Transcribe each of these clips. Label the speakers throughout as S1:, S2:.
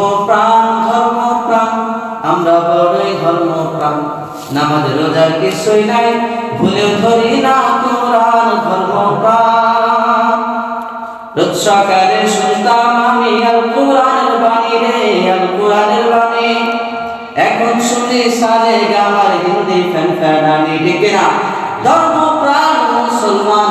S1: ধর্মপ্রাণ ধর্মপ্রাণ, আমরা বড়ই ধর্মপ্রাণ। নামাজ রোজার কিছুই নাই ভুলেও ধরি না কোরআন, ধর্মপ্রাণ। রোজ সকালে শুনতাম আমি আল কোরআনের বাণী রে আল কোরআনের বাণী। এখন শুনি সারে গামার হিন্দি ফ্যান ফ্যানানি না ধর্মপ্রাণ, মুসলমান,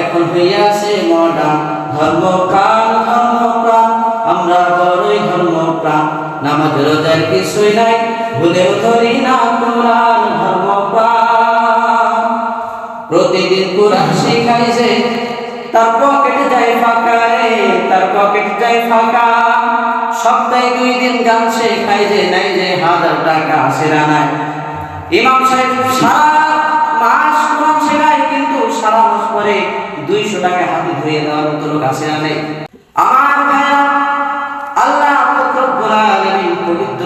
S1: এখন হইয়াছে মডার্ন ধর্মপ্রাণ ধর্মপ্রাণ আমরা বড়ই ধর্ম প্রাণ নামাজ, রোজার কিছুই নাই, ভুলেও ধরি না কোরআন ধর্মপ্রাণ। প্রতিদিন কোরআন শিখাই যে, তার পকেট যায় ফাঁকা রে, তার পকেট যায় ফাঁকা। সপ্তাহে দুই দিন গান শেখাই যে, নাই যে হাজার টাকা সেরা নাই। ইমাম সাহেব সারা মাস কোরআন শেখায়, কিন্তু সারা মাস পরে দুইশো টাকা হাতে ধুয়ে দেওয়ার মতো লোক আছে না নেই।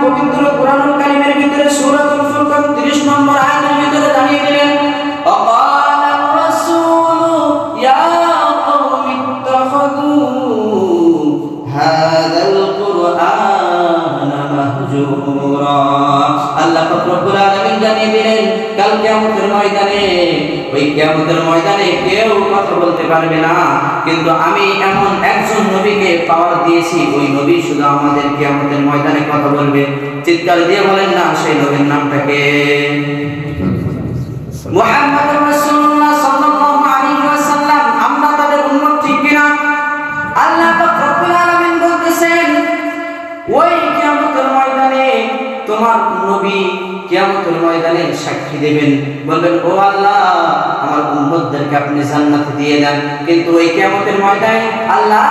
S1: পবিত্র কোরআনুল কালিমের ভিতরে সূরাতুল আল্লাহ রব্বুল আলামিন জানিয়ে দিলেন কাল কিয়ামতের ময়দানে ওই কিয়ামতের ময়দানে কেউ কথা বলতে পারবে না। কিন্তু আমি এমন একজন নবীকে পাওয়ার দিয়েছি ওই নবী শুধু আমাদের কিয়ামতের ময়দানে কথা বলবে। চিৎকার দিয়ে বলেন না সেই নবীর নামটাকে মুহাম্মদুর সাক্ষী দেবেন। বলবেন, ও আল্লাহ, আমার উম্মতদেরকে আপনি জান্নাতে দিয়ে দেন। কিন্তু ওই কিয়ামতের ময়দানে আল্লাহ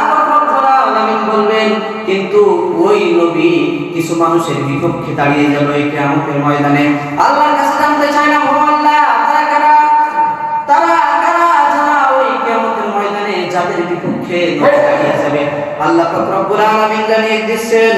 S1: বলবেন, কিন্তু ওই নবী কিছু মানুষের বিপক্ষে দাঁড়িয়ে যাবে ওই কিয়ামতের ময়দানে। আল্লাহর কাছে জানতে চাই না, ও আল্লাহ, তারা কারা? তারা কারা যারা ওই কিয়ামতের ময়দানে যাদের বিপক্ষে দাঁড়িয়ে যাবে? আল্লাহ পাক রব্বুল আলামিন জানিয়ে দিচ্ছেন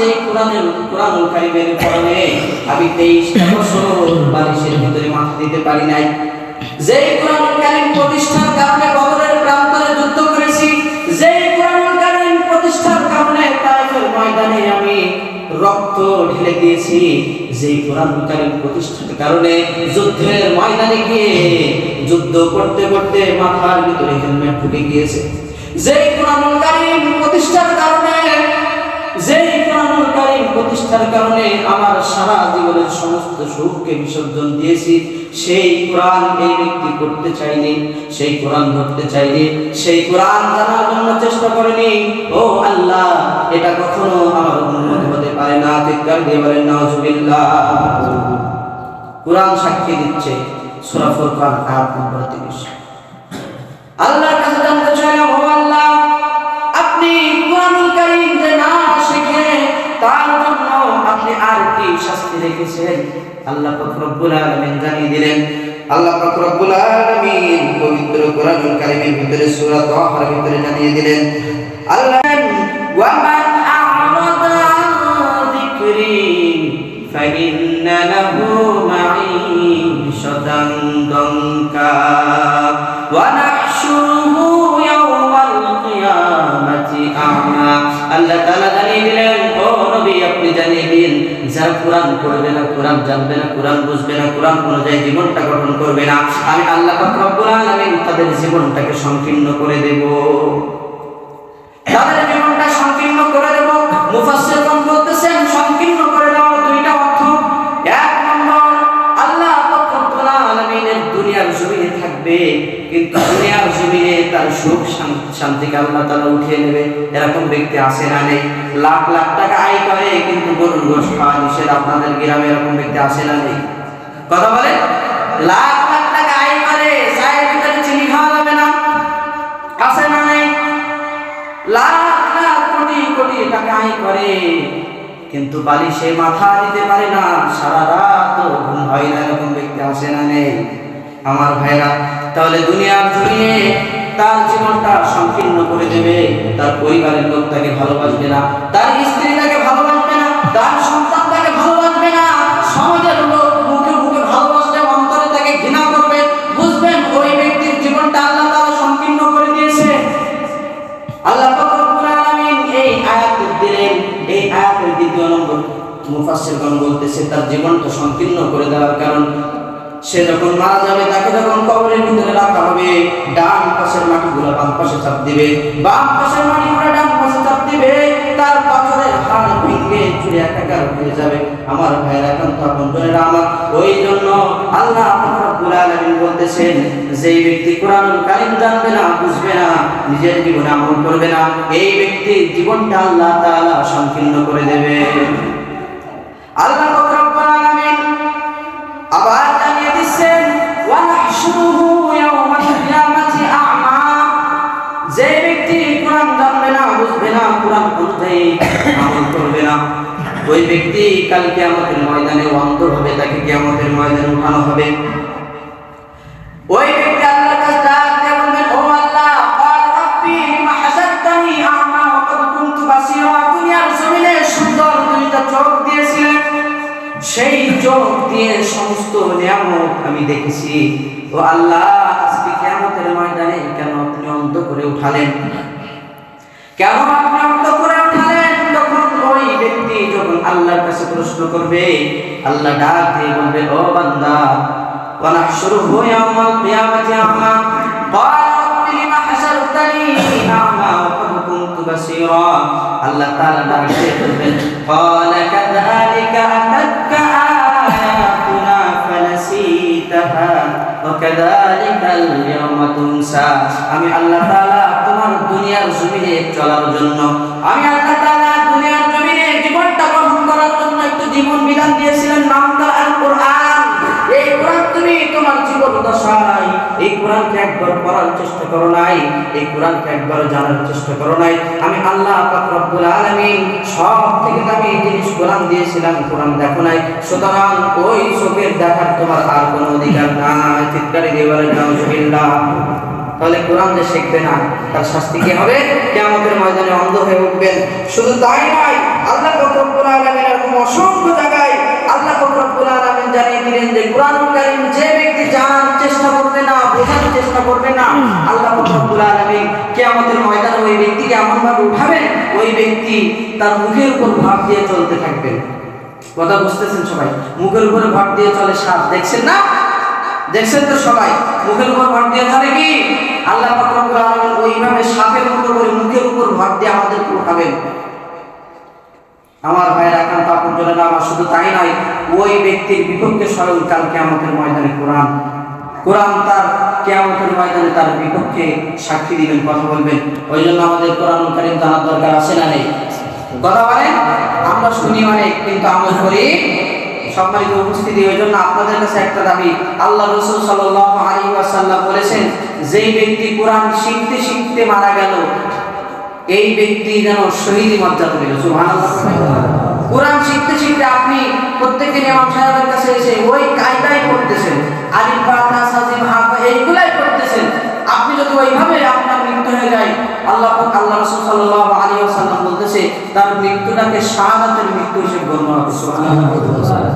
S1: যে কোরআনের কোরআনুল কারীমের পড়ে আমি 23 বছর বালিশের ভিতরে মাথা দিতে পারি নাই। যে কোরআনুল কারীম প্রতিষ্ঠার কারণে বদরের প্রান্তরে যুদ্ধ করেছি যে কোরআনুল কারীম প্রতিষ্ঠার কারণে তাইফের ময়দানে আমি রক্ত দিয়েছি কোরআন কারণে যুদ্ধের ময়দানে গিয়ে যুদ্ধ করতে করতে মাথার ভিতরে হেলমেট ঢুকে গিয়েছে। যে কোরআন প্রতিষ্ঠার কারণে প্রতিষ্ঠার কারণে আমার সারা জীবনের সমস্ত সুখকে বিসর্জন দিয়েছি। সেই কোরআন এই ব্যক্তি করতে চাইনি সেই কোরআন ধরতে চাইনি সেই কোরআন জানার জন্য চেষ্টা করেনি। ও আল্লাহ, এটা কখনো আমার উন্নত হতে পারে না। চিৎকার দিয়ে বলেন, নাউজুবিল্লাহ। কোরআন সাক্ষী দিচ্ছে সূরা ফুরকান, আয়াত নম্বর 30 আল্লাহর রেখেছেন আল্লাহ ফখরুল আলমিন জানিয়ে দিলেন, আল্লাহ ফখরুল আলমিন পবিত্র কোরআন কারিমের ভিতরে সুরা তহার ভিতরে জানিয়ে দিলেন, আল্লাহ কোরআন পড়বে না, কোরআন জানবে না, কোরআন বুঝবে না, কোরআন অনুযায়ী জীবনটা গঠন করবে না, আমি আল্লাহ রব্বুল আলামিন তাদের জীবনটাকে সংকীর্ণ করে দেব। তাদের জীবনটা সংকীর্ণ করে দেব। স্থান থেকে আল্লাহ তালা উঠিয়ে নেবে? এরকম ব্যক্তি আসে না নেই? লাখ লাখ টাকা আয় করে, কিন্তু গরুর গোশ খাওয়া নিষেধ আপনাদের গ্রামে এরকম ব্যক্তি আসে না নেই? কথা বলে? লাখ লাখ টাকা আয় করে, চায়ের ভিতরে চিনি খাওয়া যাবে না? আসে না নেই? লাখ লাখ কোটি কোটি টাকা আয় করে, কিন্তু বালিশে মাথা দিতে পারে না, সারা রাত ঘুম হয় না এরকম ব্যক্তি আসে না নেই? আমার ভাইরা তাহলে দুনিয়ার জমিয়ে তার জীবনটা সংকীর্ণ করে দেবে। তার পরিবারের লোক তাকে ভালোবাসবে না, তার স্ত্রী তাকে ভালোবাসবে না, তার সন্তান তাকে ভালোবাসবে না। সমাজের লোক মুখে মুখে ভালোবাসলে অন্তরে তাকে ঘৃণা করবে। বুঝবেন, ওই ব্যক্তির জীবনটা আল্লাহ তাআলা সংকীর্ণ করে দিয়েছে। আল্লাহ এই আয়াত দিলেন এই আয়াতের দ্বিতীয় নম্বর মুফাসসিরগণ বলতেছে, তার জীবনটা সংকীর্ণ করে দেওয়ার কারণ সে যখন মারা যাবে, তাকে যখন কবরের ভিতরে রাখা হবে, ডান পাশের মাটিগুলো বাম পাশে চাপ দিবে। বাম পাশের মাটিগুলো ডান পাশে চাপ দিবে, তার পাথরের হাড় ভেঙে চুরে একাকার হয়ে যাবে। আমার ভাইয়ের একান্ত বোনেরা আমার, ওই জন্য আল্লাহ রব্বুল আলামিন বলতেছেন, যেই ব্যক্তি কোরআনুল কারীম জানবে না, বুঝবে না, নিজের জীবনে আমল করবে না, এই ব্যক্তির জীবনটা আল্লাহ তাআলা সংকীর্ণ করে দেবে। আল্লাহ রব্বুল আলামিন আবার ওই ব্যক্তি কাল কিয়ামতের ময়দানে অন্ধ হবে তাকে কিয়ামতের ময়দানে উঠানো হবে ওই ব্যক্তি আল্লাহর কাছে ডাক দিয়ে বলবেন ও আল্লাহ قال ربي لما حشرتني أعمى وقد كنت بصيرا দুনিয়ার জমিনে সুন্দর দুইটা চোখ দিয়েছিলেন সেই চোখ দিয়ে সমস্ত নিয়ামত আমি দেখেছি ও আল্লাহ আজকে কিয়ামতের ময়দানে কেন আপনি অন্ধ করে উঠালেন কেন আপনি আল্লাহর কাছে প্রশ্ন করবে আল্লাহ ডাক দিয়ে বলবে ও বান্দা ونحشره يوم القيامة أعمى قال رب لم حشرتني أعمى وقد كنت بصيرا الله تعالى ডাক দিয়ে বলবেন قال كذلك أتتك آياتنا فنسيتها وكذلك اليوم تنسى আমি আল্লাহ তাআলা তোমার দুনিয়ার জমিনে চলার জন্য আমি আল্লাহ তাআলা একটু জীবন বিধান দিয়েছিলেন নামটা আল কোরআন। এই কোরআন তুমি তোমার জীবন এই কোরআনকে একবার পড়ার চেষ্টা করো নাই। এই কোরআনকে একবার জানার চেষ্টা করো নাই। আমি আল্লাহ পাক রব্বুল আলামিন সব থেকে দামি জিনিস কোরআন দিয়েছিলাম, কোরআন দেখো নাই। সুতরাং ওই চোখের দেখার তোমার আর কোনো অধিকার নাই। চিৎকারে দিয়ে তাহলে কোরআন যে শিখবে না, তার শাস্তি কি হবে? কিয়ামতের ময়দানে অন্ধ হয়ে উঠবেন। শুধু তাই নয়, আল্লাহ রব্বুল অসংখ্য জায়গায় আল্লাহ রব্বুল আলামিন জানিয়ে দিলেন যে কোরআনুল কারীম যে ব্যক্তি জানার চেষ্টা করবে না, বোঝার চেষ্টা করবে না, আল্লাহ রব্বুল আলামিন কিয়ামতের ময়দানে ওই ব্যক্তিকে এমন ভাবে উঠাবেন, ওই ব্যক্তি তার মুখের উপর ভাব দিয়ে চলতে থাকবেন। কথা বুঝতেছেন সবাই? মুখের উপরে ভাব দিয়ে চলে সাপ, দেখছেন না? দেখছেন তো সবাই? মুখের উপর ভর দিয়ে চলে কি? আল্লাহ রব্বুল আলামিন ওইভাবে সাপের মতো করে মুখের উপর ভর দিয়ে আমাদের উঠাবেন। আমার ভাইয়ের জন্য আমার শুধু তাই নয়, ওই ব্যক্তির বিপক্ষে স্বয়ং কাল ময়দানে কোরআন কোরআন তার কেয়ামতের ময়দানে তার বিপক্ষে সাক্ষী দিবেন, কথা বলবেন। ওই জন্য আমাদের কোরআন কারিম জানার দরকার আছে না নেই? কথা আমরা শুনি অনেক, কিন্তু আমল করি। সম্মানিত উপস্থিতি ওই জন্য আপনাদের কাছে একটা দাবি, আল্লাহ রসুল সাল্লাহ আলী বলেছেন, যেই ব্যক্তি কোরআন শিখতে শিখতে মারা গেল, এই ব্যক্তি যেন শহীদ মর্যাদা পেল। সুবহানাল্লাহ কোরআন শিখতে শিখতে আপনি প্রত্যেকদিন ইমাম সাহেবের কাছে এসে, ওই কায়দাই করতেছেন আলিফ বা তা সাজিম হা এইগুলাই করতেছেন আপনি যদি ওইভাবে আপনার মৃত্যু হয়ে যায়, আল্লাহ আল্লাহ রাসূল সাল্লাল্লাহু আলাইহি ওয়াসাল্লাম বলতেছে, তার মৃত্যুটাকে শাহাদাতের মৃত্যু হিসেবে গণ্য হবে।